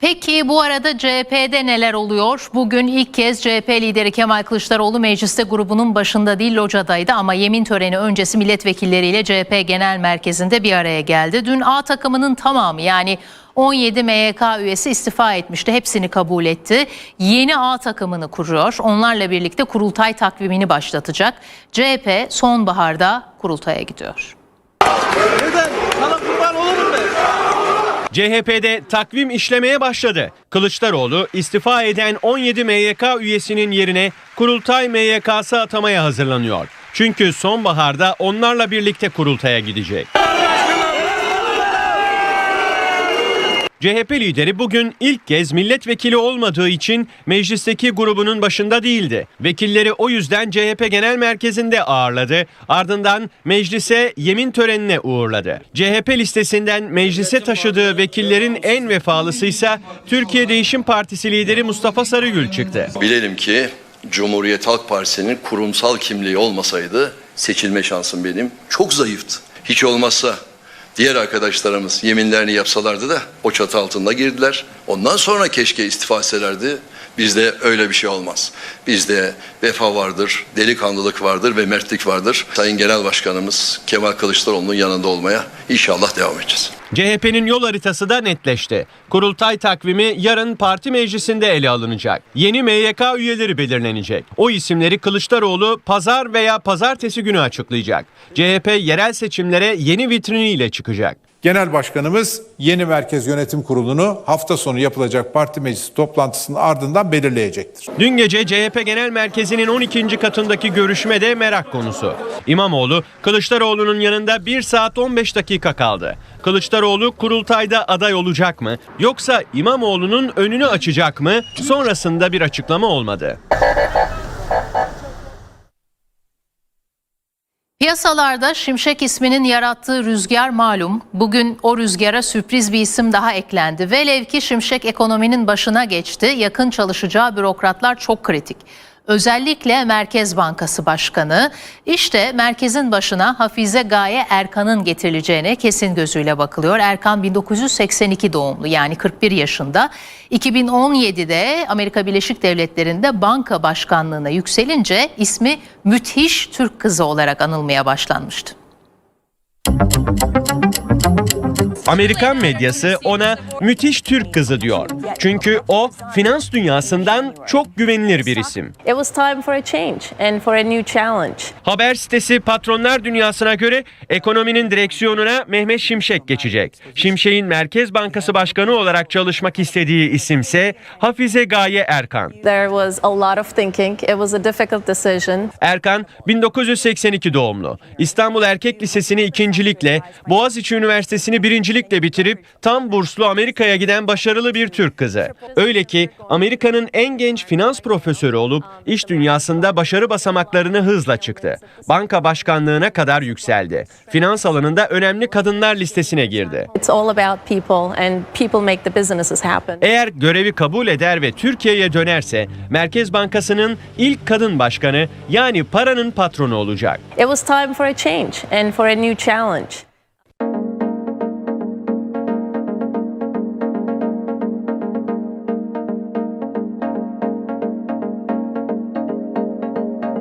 Peki bu arada CHP'de neler oluyor? Bugün ilk kez CHP lideri Kemal Kılıçdaroğlu mecliste grubunun başında değil locadaydı ama yemin töreni öncesi milletvekilleriyle CHP Genel Merkezi'nde bir araya geldi. Dün A takımının tamamı yani 17 MYK üyesi istifa etmişti. Hepsini kabul etti. Yeni A takımını kuruyor. Onlarla birlikte kurultay takvimini başlatacak. CHP sonbaharda kurultaya gidiyor. CHP'de takvim işlemeye başladı. Kılıçdaroğlu istifa eden 17 MYK üyesinin yerine kurultay MYK'sı atamaya hazırlanıyor. Çünkü sonbaharda onlarla birlikte kurultaya gidecek. CHP lideri bugün ilk kez milletvekili olmadığı için meclisteki grubunun başında değildi. Vekilleri o yüzden CHP Genel Merkezi'nde ağırladı. Ardından meclise yemin törenine uğurladı. CHP listesinden meclise taşıdığı vekillerin en vefalısı ise Türkiye Değişim Partisi lideri Mustafa Sarıgül çıktı. Bilelim ki Cumhuriyet Halk Partisi'nin kurumsal kimliği olmasaydı seçilme şansım benim çok zayıftı. Hiç olmazsa diğer arkadaşlarımız yeminlerini yapsalardı da o çatı altında girdiler. Ondan sonra keşke istifa etselerdi. Bizde öyle bir şey olmaz. Bizde vefa vardır, delikanlılık vardır ve mertlik vardır. Sayın Genel Başkanımız Kemal Kılıçdaroğlu'nun yanında olmaya inşallah devam edeceğiz. CHP'nin yol haritası da netleşti. Kurultay takvimi yarın parti meclisinde ele alınacak. Yeni MYK üyeleri belirlenecek. O isimleri Kılıçdaroğlu pazar veya pazartesi günü açıklayacak. CHP yerel seçimlere yeni vitriniyle çıkacak. Genel Başkanımız yeni Merkez Yönetim Kurulu'nu hafta sonu yapılacak parti meclisi toplantısının ardından belirleyecektir. Dün gece CHP Genel Merkezi'nin 12. katındaki görüşme de merak konusu. İmamoğlu, Kılıçdaroğlu'nun yanında 1 saat 15 dakika kaldı. Kılıçdaroğlu kurultayda aday olacak mı? Yoksa İmamoğlu'nun önünü açacak mı? Sonrasında bir açıklama olmadı. Piyasalarda Şimşek isminin yarattığı rüzgar malum. Bugün o rüzgara sürpriz bir isim daha eklendi. Velev ki Şimşek ekonominin başına geçti. Yakın çalışacağı bürokratlar çok kritik. Özellikle Merkez Bankası Başkanı. İşte merkezin başına Hafize Gaye Erkan'ın getirileceğine kesin gözüyle bakılıyor. Erkan 1982 doğumlu yani 41 yaşında. 2017'de Amerika Birleşik Devletleri'nde banka başkanlığına yükselince ismi müthiş Türk kızı olarak anılmaya başlanmıştı. Amerikan medyası ona müthiş Türk kızı diyor. Çünkü o finans dünyasından çok güvenilir bir isim. Haber sitesi Patronlar Dünyası'na göre ekonominin direksiyonuna Mehmet Şimşek geçecek. Şimşek'in Merkez Bankası Başkanı olarak çalışmak istediği isimse Hafize Gaye Erkan. Erkan 1982 doğumlu. İstanbul Erkek Lisesi'ni ikincilikle, Boğaziçi Üniversitesi'ni birincilikle bitirip tam burslu Amerika'ya giden başarılı bir Türk kızı. Öyle ki Amerika'nın en genç finans profesörü olup iş dünyasında başarı basamaklarını hızla çıktı. Banka başkanlığına kadar yükseldi. Finans alanında önemli kadınlar listesine girdi. Eğer görevi kabul eder ve Türkiye'ye dönerse Merkez Bankası'nın ilk kadın başkanı yani paranın patronu olacak. It was time for a change and for a new challenge.